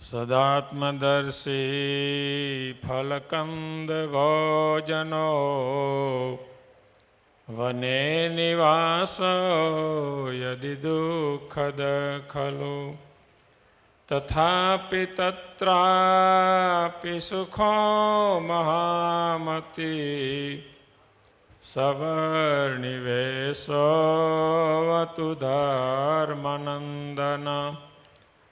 સદાત્મદર્શી ફલકંદ ભોજનો વને નિવાસ યદિ દુઃખદ ખલુ તથાપિ તત્રાપિ સુખો મહામતિ સવર્ણિવેશોવતુ ધર્મનંદન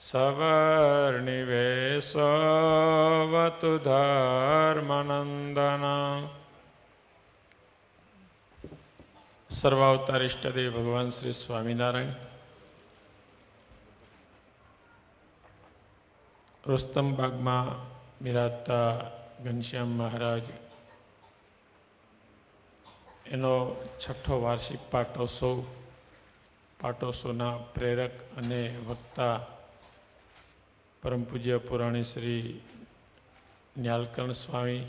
સવર્ણિવેશોવતુ ધર્મનંદન સર્વાવતાર ઇષ્ટદેવ ભગવાન શ્રી સ્વામિનારાયણ રુસ્તમ બાગમાં બિરાજતા ઘનશ્યામ મહારાજ એનો છઠ્ઠો વાર્ષિક પાટોત્સવ પાટોત્સવના પ્રેરક અને વક્તા પરમ પૂજ્ય પુરાણી શ્રી ન્યાલકર્ણ સ્વામી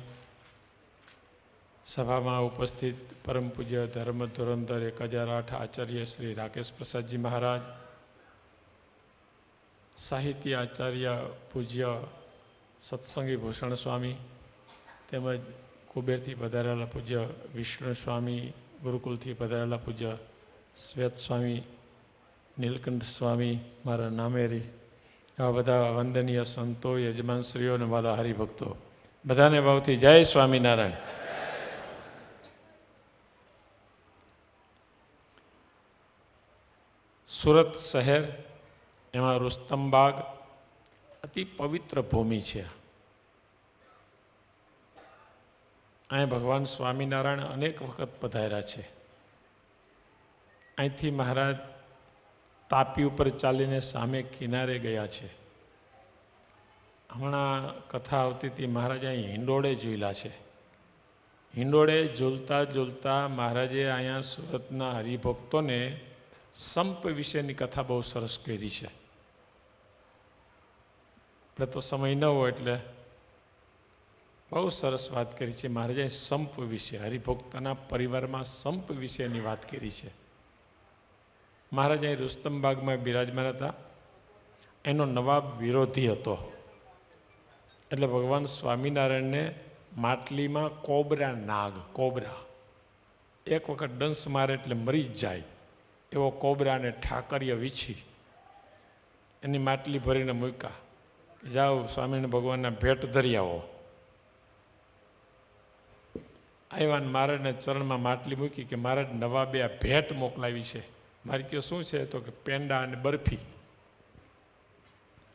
સભામાં ઉપસ્થિત પરમ પૂજ્ય ધર્મ ધુરંધર એક હજાર આઠ આચાર્ય શ્રી રાકેશ પ્રસાદજી મહારાજ, સાહિત્ય આચાર્ય પૂજ્ય સત્સંગી ભૂષણ સ્વામી, તેમજ કુબેરથી પધારેલા પૂજ્ય વિષ્ણુ સ્વામી, ગુરુકુલથી પધારેલા પૂજ્ય શ્વેત સ્વામી, નીલકંઠ સ્વામી, મારા નામેરી આવા બધા વંદનીય સંતો યજમાનશ્રીઓ અને વાલા હરિભક્તો. બધાને ભાવથી જય સ્વામિનારાયણ. સુરત શહેર, એમાં રુસ્તમબાગ અતિ પવિત્ર ભૂમિ છે. અહીં ભગવાન સ્વામિનારાયણ અનેક વખત પધાર્યા છે. અહીંથી મહારાજ તાપી ઉપર ચાલીને સામે કિનારે ગયા છે. હમણાં કથા આવતી હતી, મહારાજે અહીં હિંડોળે જોયેલા છે. હિંડોળે ઝૂલતા ઝૂલતા મહારાજે અહીંયા સુરતના હરિભક્તોને સંપ વિશેની કથા બહુ સરસ કરી છે. આપણે તો સમય ન હોય એટલે બહુ સરસ વાત કરી છે. મહારાજે સંપ વિશે, હરિભક્તના પરિવારમાં સંપ વિશેની વાત કરી છે. મહારાજ અહીં રુસ્તમબાગમાં બિરાજમાન હતા. એનો નવાબ વિરોધી હતો. એટલે ભગવાન સ્વામિનારાયણને માટલીમાં કોબરા નાગ, કોબરા. એક વખત ડંસ મારે એટલે મરી જ જાય. એવો કોબરાને ઠાકરીએ વીછી. એની માટલી ભરીને મૂક્યા. જાઓ સ્વામીને ભગવાનના ભેટ ધરી આવો. આવ્યા મહારાજને ચરણમાં માટલી મૂકી કે મહારાજ નવાબે આ ભેટ મોકલાવી છે. મારી કે શું છે તો કે પેંડા અને બરફી.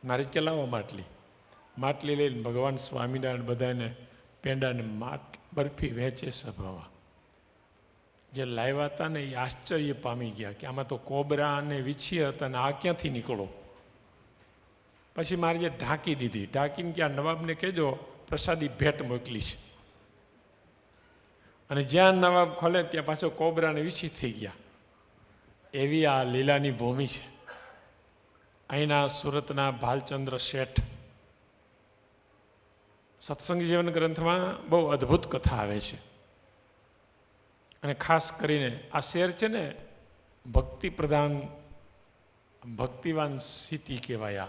મારી કે લાવો માટલી. માટલી લઈને ભગવાન સ્વામિનારાયણ બધાને પેંડાને માટ, બરફી વહેંચે સભામાં જે લાવ્યા હતા ને એ આશ્ચર્ય પામી ગયા કે આમાં તો કોબરા અને વીછી હતા ને આ ક્યાંથી નીકળો? પછી મારે જે ઢાંકી દીધી. ઢાંકીને કે આ નવાબને કહેજો, પ્રસાદી ભેટ મોકલી છે અને જ્યાં નવાબ ખોલે ત્યાં પાછો કોબરાને વીછી થઈ ગયા. એવી આ લીલાની ભૂમિ છે. અહીંના સુરતના ભાલચંદ્ર શેઠ. સત્સંગ જીવન ગ્રંથમાં બહુ અદ્ભુત કથા આવે છે. અને ખાસ કરીને આ શેર છે ને ભક્તિ પ્રધાન ભક્તિવાન સ્થિતિ કહેવાય આ.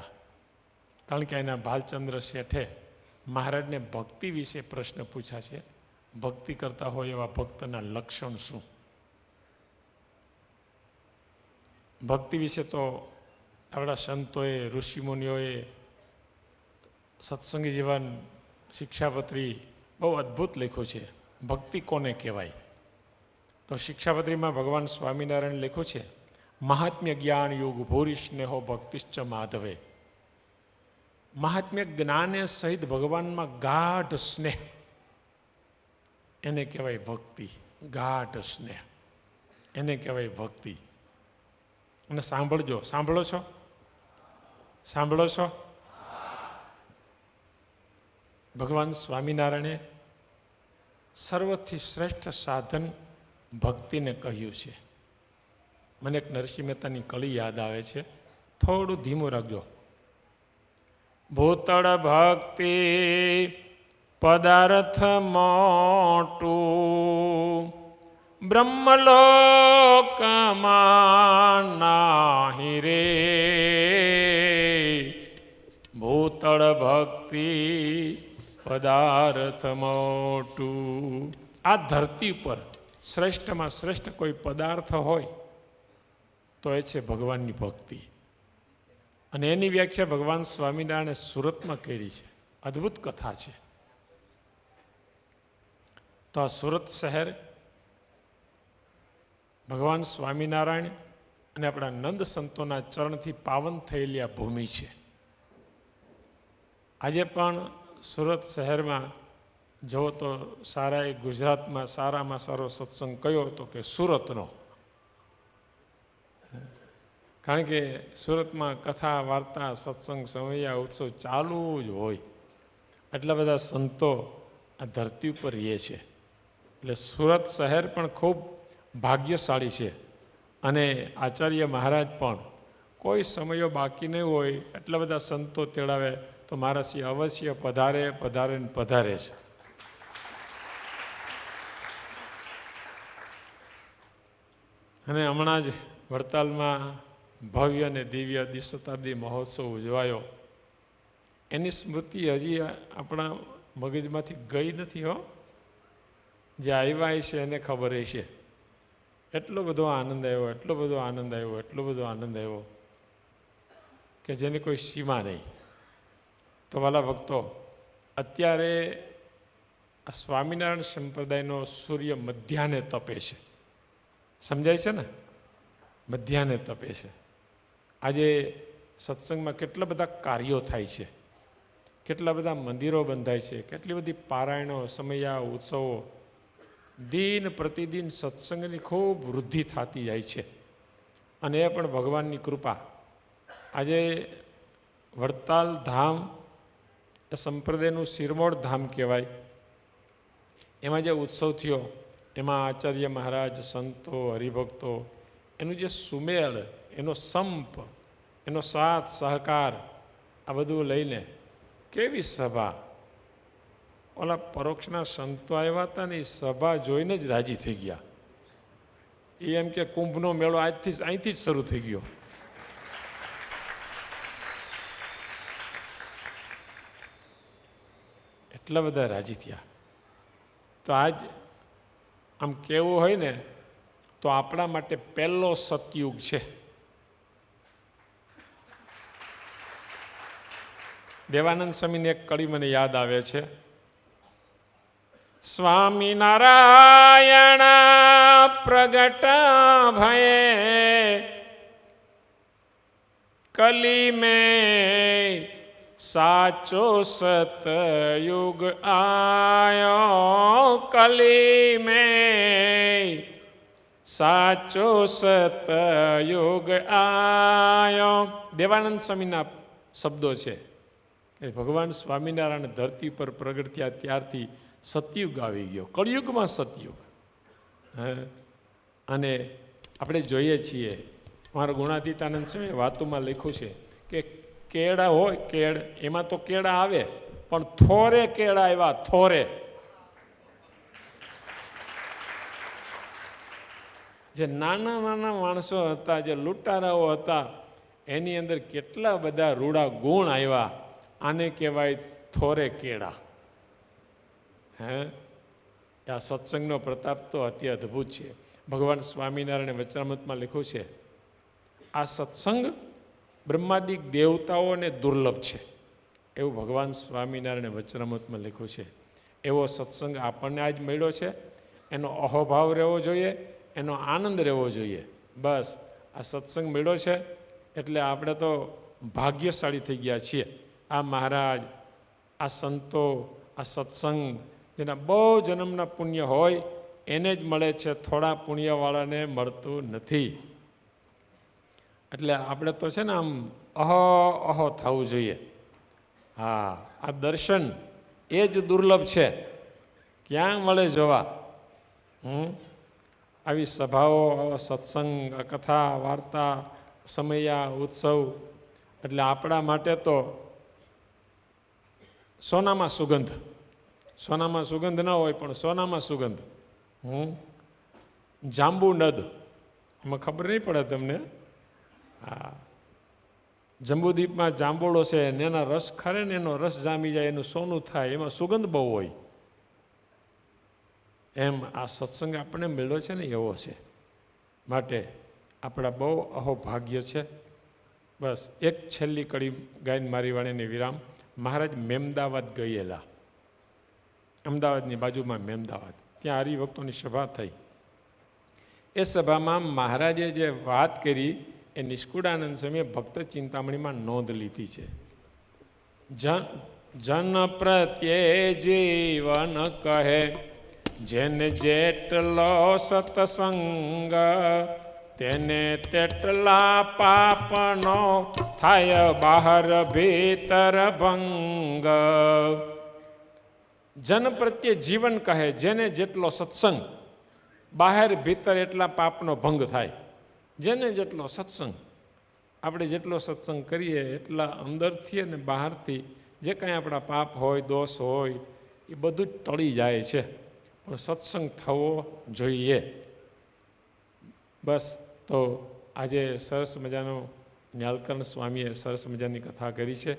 કારણ કે એના ભાલચંદ્ર શેઠે મહારાજને ભક્તિ વિશે પ્રશ્ન પૂછ્યા છે. ભક્તિ કરતા હોય એવા ભક્તના લક્ષણ શું? ભક્તિ વિશે તો આપણા સંતોએ, ઋષિમુનિઓએ, સત્સંગી જીવન શિક્ષાપત્રી બહુ અદ્ભુત લખ્યું છે. ભક્તિ કોને કહેવાય? તો શિક્ષાપત્રીમાં ભગવાન સ્વામિનારાયણ લખ્યું છે, મહાત્મ્ય જ્ઞાન યુગ ભૂરી સ્નેહો ભક્તિશ્ચ માધવે. મહાત્મ્ય જ્ઞાને સહિત ભગવાનમાં ગાઢ સ્નેહ. એને કહેવાય ભક્તિ, ગાઢ સ્નેહ. એને કહેવાય ભક્તિ. અને સાંભળજો. સાંભળો છો? સાંભળો છો? ભગવાન સ્વામિનારાયણે સર્વથી શ્રેષ્ઠ સાધન ભક્તિને કહ્યું છે. મને એક નરસિંહ મહેતાની કળી યાદ આવે છે. થોડું ધીમું રાખજો. ભૂતળ ભક્તિ પદાર્થ મોટું બ્રહ્મલોકમાં નાહી રે. ભૂતળ ભક્તિ પદાર્થ મોટું. આ ધરતી ઉપર શ્રેષ્ઠમાં શ્રેષ્ઠ કોઈ પદાર્થ હોય તો એ છે ભગવાનની ભક્તિ. અને એની વ્યાખ્યા ભગવાન સ્વામિનારાયણે સુરતમાં કરી છે. અદ્ભુત કથા છે. તો આ સુરત શહેર ભગવાન સ્વામિનારાયણ અને આપણા નંદ સંતોના ચરણથી પાવન થયેલી આ ભૂમિ છે. આજે પણ સુરત શહેરમાં જુઓ તો સારા ગુજરાતમાં સારામાં સારો સત્સંગ કયો હતો કે સુરતનો. કારણ કે સુરતમાં કથા, વાર્તા, સત્સંગ સમયા ઉત્સવ ચાલુ જ હોય. એટલા બધા સંતો આ ધરતી ઉપર રહે છે. એટલે સુરત શહેર પણ ખૂબ ભાગ્યશાળી છે. અને આચાર્ય મહારાજ પણ કોઈ સમયો બાકી નહીં હોય, એટલા બધા સંતો તેડાવે તો મારાથી અવશ્ય પધારે પધારે ને પધારે છે. અને હમણાં જ વડતાલમાં ભવ્ય અને દિવ્ય દ્વિશતાબ્દી મહોત્સવ ઉજવાયો. એની સ્મૃતિ હજી આપણા મગજમાંથી ગઈ નથી હો. જે આવ્યા છે એને ખબર છે એટલો બધો આનંદ આવ્યો, એટલો બધો આનંદ આવ્યો, એટલો બધો આનંદ આવ્યો કે જેની કોઈ સીમા નહીં. તો વાલા ભક્તો, અત્યારે આ સ્વામિનારાયણ સંપ્રદાયનો સૂર્ય મધ્યાને તપે છે. સમજાય છે ને? મધ્યાને તપે છે. આજે સત્સંગમાં કેટલા બધા કાર્યો થાય છે. કેટલા બધા મંદિરો બંધાય છે. કેટલી બધી પારાયણો, સમયા, ઉત્સવો દિન પ્રતિદિન સત્સંગની ખૂબ વૃદ્ધિ થતી જાય છે. અને એ પણ ભગવાનની કૃપા. આજે વડતાલ ધામ, એ સંપ્રદાયનું શિરમોડ ધામ કહેવાય. એમાં જે ઉત્સવ થયો, એમાં આચાર્ય મહારાજ, સંતો, હરિભક્તો, એનું જે સુમેળ, એનો સંપ, એનો સાથ, સહકાર, આ બધું લઈને કેવી સભા ઓલા પરોક્ષના સંતો આવ્યા હતા ને એ સભા જોઈને જ રાજી થઈ ગયા. એ એમ કે કુંભનો મેળો આજથી અહીંથી જ શરૂ થઈ ગયો. એટલા બધા રાજી થયા. તો આજ આમ કેવું હોય ને, તો આપણા માટે પહેલો સતયુગ છે. દેવાનંદ સ્વામીની એક કડી મને યાદ આવે છે. સ્વામિનારાયણ પ્રગટ ભયે. કલી મેં સાચો સતયુગ આયો. કલી મેં સાચો સતયુગ આયો. દેવાનંદ સ્વામીના શબ્દો છે. કે ભગવાન સ્વામિનારાયણ ધરતી પર પ્રગટ થયા ત્યારથી સતયુગ આવી ગયો. કળિયુગમાં સતયુગ. અને આપણે જોઈએ છીએ, મારા ગુણાતીતાનંદ સ્વામી વાતોમાં લખ્યું છે કે કેળા હોય, કેળ, એમાં તો કેળા આવે, પણ થોરે કેળા આવ્યા, થોરે. જે નાના નાના માણસો હતા, જે લૂંટારાઓ હતા, એની અંદર કેટલા બધા રૂડા ગુણ આવ્યા, આને કહેવાય થોરે કેળા. હે? આ સત્સંગનો પ્રતાપ તો અતિ અદ્ભુત છે. ભગવાન સ્વામિનારાયણે વચનામૃતમાં લખ્યું છે, આ સત્સંગ બ્રહ્માદિક દેવતાઓને દુર્લભ છે. એવું ભગવાન સ્વામિનારાયણે વચનામૃતમાં લખ્યું છે. એવો સત્સંગ આપણને આજ મળ્યો છે. એનો અહોભાવ રહેવો જોઈએ, એનો આનંદ રહેવો જોઈએ. બસ, આ સત્સંગ મળ્યો છે એટલે આપણે તો ભાગ્યશાળી થઈ ગયા છીએ. આ મહારાજ, આ સંતો, આ સત્સંગ જેના બહુ જન્મના પુણ્ય હોય, એને જ મળે છે. થોડા પુણ્યવાળાને મળતું નથી. એટલે આપણે તો છે ને આમ અહો અહો થવું જોઈએ. હા, આ દર્શન એ જ દુર્લભ છે. ક્યાં મળે જોવા? હમ? આવી સભાઓ, સત્સંગ, કથા, વાર્તા, સમયા, ઉત્સવ. એટલે આપણા માટે તો સોનામાં સુગંધ. સોનામાં સુગંધ ન હોય પણ સોનામાં સુગંધ. હું જાંબુ નદ. એમાં ખબર નહીં પડે તમને? હા. જંબુદ્વીપમાં જાંબોળો છે ને એના રસ ખરે ને એનો રસ જામી જાય એનું સોનું થાય એમાં સુગંધ બહુ હોય. એમ આ સત્સંગ આપણને મળ્યો છે ને એવો છે. માટે આપણા બહુ અહોભાગ્ય છે. બસ એક છેલ્લી કડી ગાયન મારી વાણીની વિરામ. મહારાજ મેમદાવાદ ગયેલા. અમદાવાદની બાજુમાં મેમદાવાદ. ત્યાં હરિભક્તોની સભા થઈ. એ સભામાં મહારાજે જે વાત કરી, એ નિષ્કુળાનંદ સ્વામીએ ભક્ત ચિંતામણીમાં નોંધ લીધી છે. જન જન પ્રત્યે જીવન કહે, જેને જેટલો સત્સંગ, તેને તેટલા પાપનો થાય બહાર ભીતર ભંગ. જન પ્રત્યે જીવન કહે, જેને જેટલો સત્સંગ, બહાર ભીતર એટલા પાપનો ભંગ થાય. જેને જેટલો સત્સંગ, આપણે જેટલો સત્સંગ કરીએ, એટલા અંદરથી અને બહારથી જે કાંઈ આપણા પાપ હોય, દોષ હોય, એ બધું જ ટળી જાય છે. પણ સત્સંગ થવો જોઈએ. બસ, તો આજે સરસ મજાનો ન્યાલકર્ણ સ્વામીએ સરસ મજાની કથા કરી છે.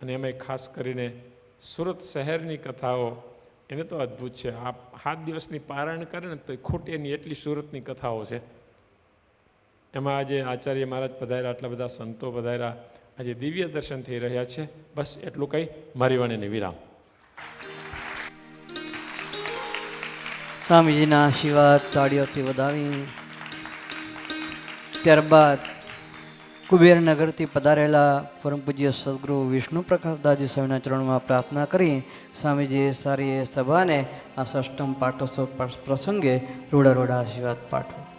અને એમાંય ખાસ કરીને સુરત શહેરની કથાઓ, એને તો અદ્ભુત છે. આ સાત દિવસની પારણ કરે ને તો એ ખોટે એની એટલી સુરતની કથાઓ છે. એમાં આજે આચાર્ય મહારાજ પધાર્યા, આટલા બધા સંતો પધાર્યા, આજે દિવ્ય દર્શન થઈ રહ્યા છે. બસ એટલું કંઈ મારી વાણીને વિરામ. સ્વામીજીના આશીર્વાદ તાળીઓથી વધાવી. ત્યારબાદ કુબેરનગરથી પધારેલા પરમ પૂજ્ય સદગુરુ વિષ્ણુ પ્રકાશદાસજી સ્વામીના ચરણમાં પ્રાર્થના કરી સ્વામીજીએ સારી સભાને આ ષષ્ટમ પાઠોત્સવ પ્રસંગે રૂડા રૂડા આશીર્વાદ પાઠવો